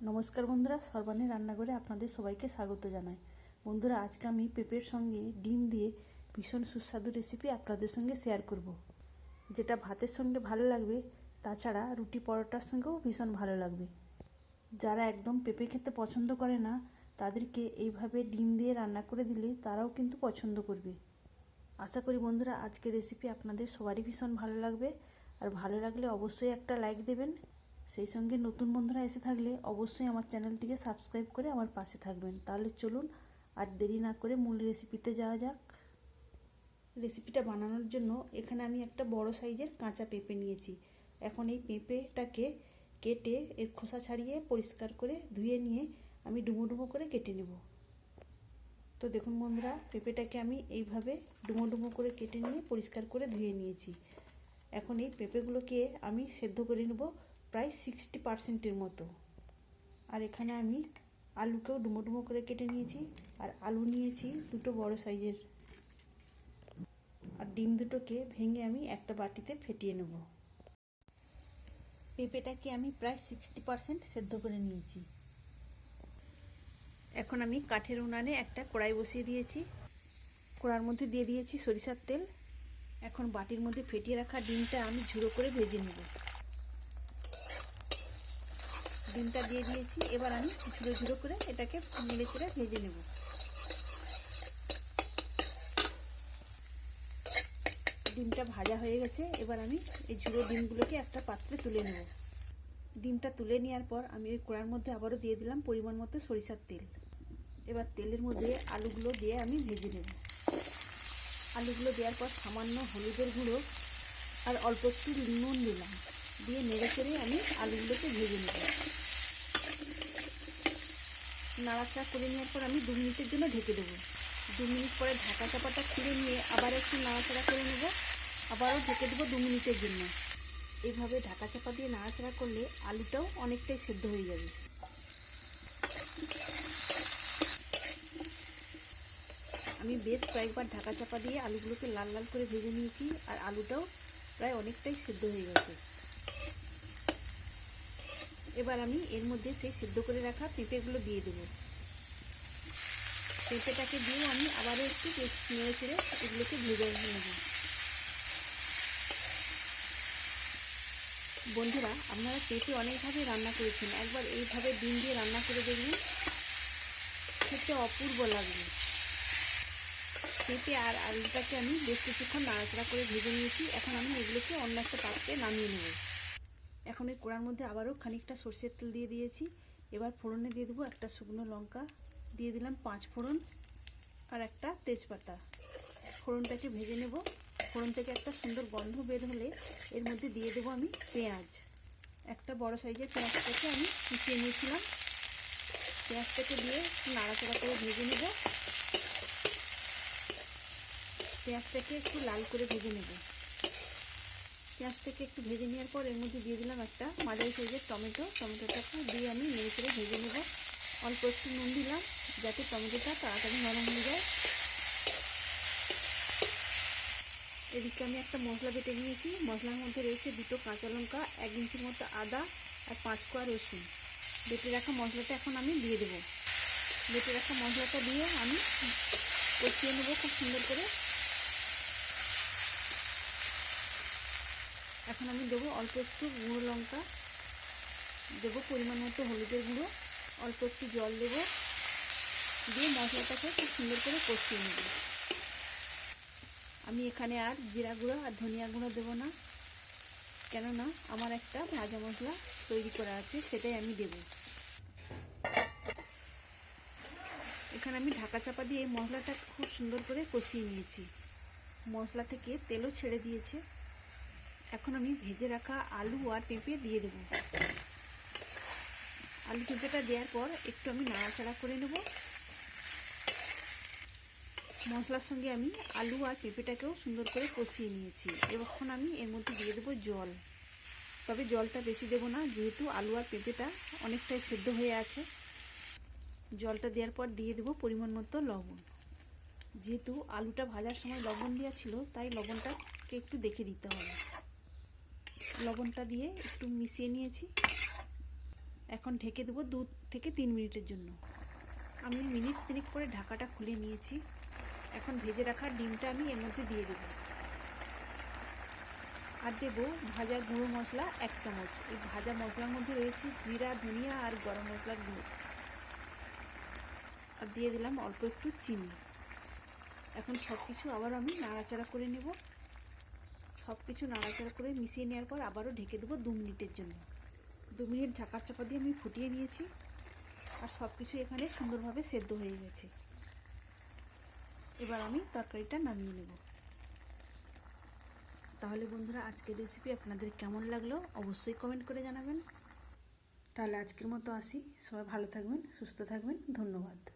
নমস্কার বন্ধুরা, সর্বাণী রান্নাঘরে আপনাদের সবাইকে স্বাগত জানাই। বন্ধুরা, আজকে আমি পেঁপের সঙ্গে ডিম দিয়ে ভীষণ সুস্বাদু রেসিপি আপনাদের সঙ্গে শেয়ার করব। যেটা ভাতের সঙ্গে ভালো লাগবে, তাছাড়া রুটি পরোটার সঙ্গেও ভীষণ ভালো লাগবে। যারা একদম পেঁপে খেতে পছন্দ করে না, তাদেরকে এইভাবে ডিম দিয়ে রান্না করে দিলে তারাও কিন্তু পছন্দ করবে। আশা করি বন্ধুরা আজকে রেসিপি আপনাদের সবারই ভীষণ ভালো লাগবে। আর ভালো লাগলে অবশ্যই একটা লাইক দেবেন। সেই সঙ্গে নতুন বন্ধুরা এসে থাকলে অবশ্যই আমার চ্যানেলটিকে সাবস্ক্রাইব করে আমার পাশে থাকবেন। তাহলে চলুন আর দেরি না করে মূল রেসিপিতে যাওয়া যাক। রেসিপিটা বানানোর জন্য এখানে আমি একটা বড় সাইজের কাঁচা পেঁপে নিয়েছি। এখন এই পেঁপেটাকে কেটে এর খোসা ছাড়িয়ে পরিষ্কার করে ধুয়ে নিয়ে আমি ডুমো ডুমো করে কেটে নেব। তো দেখুন বন্ধুরা, পেঁপেটাকে আমি এইভাবে ডুমো ডুমো করে কেটে নিয়ে পরিষ্কার করে ধুয়ে নিয়েছি। এখন এই পেঁপেগুলোকে আমি সেদ্ধ করে নেব প্রায় সিক্সটি পার্সেন্টের মতো। আর এখানে আমি আলুকেও ডুমো ডুমো করে কেটে নিয়েছি, আর আলু নিয়েছি দুটো বড় সাইজের। আর ডিম দুটোকে ভেঙে আমি একটা বাটিতে ফেটিয়ে নেব। পেঁপেটাকে আমি প্রায় সিক্সটি পার্সেন্ট সেদ্ধ করে নিয়েছি। এখন আমি কাঠের উনানে একটা কড়াই বসিয়ে দিয়েছি। কড়ার মধ্যে দিয়ে দিয়েছি সরিষার তেল। এখন বাটির মধ্যে ফেটিয়ে রাখা ডিমটা আমি ঝুড়ো করে ভেজে নেব। ডিমটা দিয়ে দিয়েছি। এবার আমি ঝুড়ো ঝুড়ো করে এটাকে নেড়ে চেড়ে ভেজে নেব। ডিমটা ভাজা হয়ে গেছে। এবার আমি এই ঝুড়ো ডিমগুলোকে একটা পাত্রে তুলে নেব। ডিমটা তুলে নেওয়ার পর আমি ওই কড়ার মধ্যে আবারও দিয়ে দিলাম পরিমাণ মতো সরিষার তেল। এবার তেলের মধ্যে আলুগুলো দিয়ে আমি ভেজে নেব। আলুগুলো দেওয়ার পর সামান্য হলুদের গুঁড়ো আর অল্প একটু নুন দিলাম। দিয়ে নেড়ে চেড়ে আমি আলুগুলোকে ভেজে নেব। নাড়াচাড়া করে নেওয়ার পর আমি দু মিনিটের জন্য ঢেকে দেবো। দু মিনিট পরে ঢাকা চাপাটা খুলে নিয়ে আবার একটু নাড়াচাড়া করে নেব। আবারও ঢেকে দেবো দু মিনিটের জন্য। এইভাবে ঢাকা চাপা দিয়ে নাড়াচাড়া করলে আলুটাও অনেকটাই সেদ্ধ হয়ে যাবে। আমি বেশ কয়েকবার ঢাকা চাপা দিয়ে আলুগুলোকে লাল লাল করে ভেজে নিয়েছি আর আলুটাও প্রায় অনেকটাই সেদ্ধ হয়ে গেছে। এবার আমি এর মধ্যে সেই সেদ্ধ করে রাখা পেঁপেগুলো দিয়ে দেবো। পেঁপেটাকে দিয়ে আমি আবারও একটু নেড়ে ছেড়ে এগুলোকে ভেজে নেব। বন্ধুরা, আপনারা পেঁপে অনেকভাবে রান্না করেছেন। একবার এইভাবে ডিম দিয়ে রান্না করে দেখবেন, খেতে অপূর্ব লাগবে। পেঁপে আর আলুটাকে আমি বেশ কিছুক্ষণ নাড়াচাড়া করে ভেজে নিয়েছি। এখন আমি এগুলোকে অন্য একটা পাত্রে নামিয়ে নেব। এখন এই কোড়ার মধ্যে আবারও খানিকটা সর্ষের তেল দিয়ে দিয়েছি। এবার ফোড়নে দিয়ে দেবো একটা শুকনো লঙ্কা, দিয়ে দিলাম পাঁচ ফোড়ন আর একটা তেজপাতা। ফোড়নটাকে ভেজে নেব। ফোড়ন থেকে একটা সুন্দর গন্ধ বের হলে এর মধ্যে দিয়ে দেবো আমি পেঁয়াজ। একটা বড় সাইজের পেঁয়াজটাকে আমি কুচিয়ে নিয়েছিলাম। পেঁয়াজটাকে দিয়ে নাড়াচাড়া করে ভেজে নেব। পেঁয়াজটাকে একটু লাল করে ভেজে নেব। পেঁয়াজটাকে একটু ভেজে নেওয়ার পর এর মধ্যে দিয়ে দিলাম একটা মাঝারি সাইজের টমেটো। টমেটোটাকে দিয়ে আমি নেড়ে করে ভেজে নেব। অল্প একটু নুন দিলাম যাতে টমেটোটা তাড়াতাড়ি নরম হয়ে যায়। এদিকে আমি একটা মশলা বেটে নিয়েছি। মশলার মধ্যে রয়েছে দুটো কাঁচা লঙ্কা, এক ইঞ্চির মতো আদা আর পাঁচ কোয়া রসুন। বেটে রাখা মশলাটা এখন আমি দিয়ে দেবো। বেটে রাখা মশলাটা দিয়ে আমি কষিয়ে নেব খুব সুন্দর করে। এখন আমি দেবো অল্প একটু গুঁড়ো লঙ্কা। দেবো পরিমাণ মতো হলুদের গুঁড়ো, অল্প একটু জল দেবো। দিয়ে মশলাটাকে খুব সুন্দর করে কষিয়ে নেব। আমি এখানে আর জিরা গুঁড়ো আর ধনিয়া গুঁড়ো দেবো না। কেননা আমার একটা ভাজা মশলা তৈরি করা আছে, সেটাই আমি দেব। এখানে আমি ঢাকা চাপা দিয়ে মশলাটা খুব সুন্দর করে কষিয়ে নিয়েছি। মশলা থেকে তেলও ছেড়ে দিয়েছে। এখন আমি ভেজে রাখা আলু আর পেঁপে দিয়ে দেবো। আলু পেঁপেটা দেওয়ার পর একটু আমি নাড়াচাড়া করে নেব। মশলার সঙ্গে আমি আলু আর পেঁপেটাকেও সুন্দর করে কষিয়ে নিয়েছি। এখন আমি এর মধ্যে দিয়ে দেবো জল। তবে জলটা বেশি দেবো না, যেহেতু আলু আর পেঁপেটা অনেকটাই সেদ্ধ হয়ে আছে। জলটা দেওয়ার পর দিয়ে দেবো পরিমাণ মতো লবণ। যেহেতু আলুটা ভাজার সময় লবণ দেওয়া ছিল, তাই লবণটাকে একটু দেখে দিতে হবে। লবণটা দিয়ে একটু মিশিয়ে নিয়েছি। এখন ঢেকে দেবো দু থেকে তিন মিনিটের জন্য। আমি মিনিট তিনিক করে ঢাকাটা খুলে নিয়েছি। এখন ভেজে রাখা ডিমটা আমি এর মধ্যে দিয়ে দেবো। আর দেবো ভাজা গুঁড়ো মশলা এক চামচ। এই ভাজা মশলার মধ্যে রয়েছে জিরা, ধনিয়া আর গরম মশলার গুঁড়ো। আর দিয়ে দিলাম অল্প একটু চিনি। এখন সব কিছু আবার আমি নাড়াচাড়া করে নেব। সব কিছু নাড়াচাড়া করে মিশিয়ে নেওয়ার পর আবারও ঢেকে দেবো দু মিনিটের জন্য। দু মিনিট ঢাকার চাপা দিয়ে আমি ফুটিয়ে নিয়েছি আর সব কিছু এখানে সুন্দরভাবে সেদ্ধ হয়ে গেছে। এবার আমি তরকারিটা নামিয়ে নেব। তাহলে বন্ধুরা, আজকের রেসিপি আপনাদের কেমন লাগল অবশ্যই কমেন্ট করে জানাবেন। তাহলে আজকের মতো আসি। সবাই ভালো থাকবেন, সুস্থ থাকবেন। ধন্যবাদ।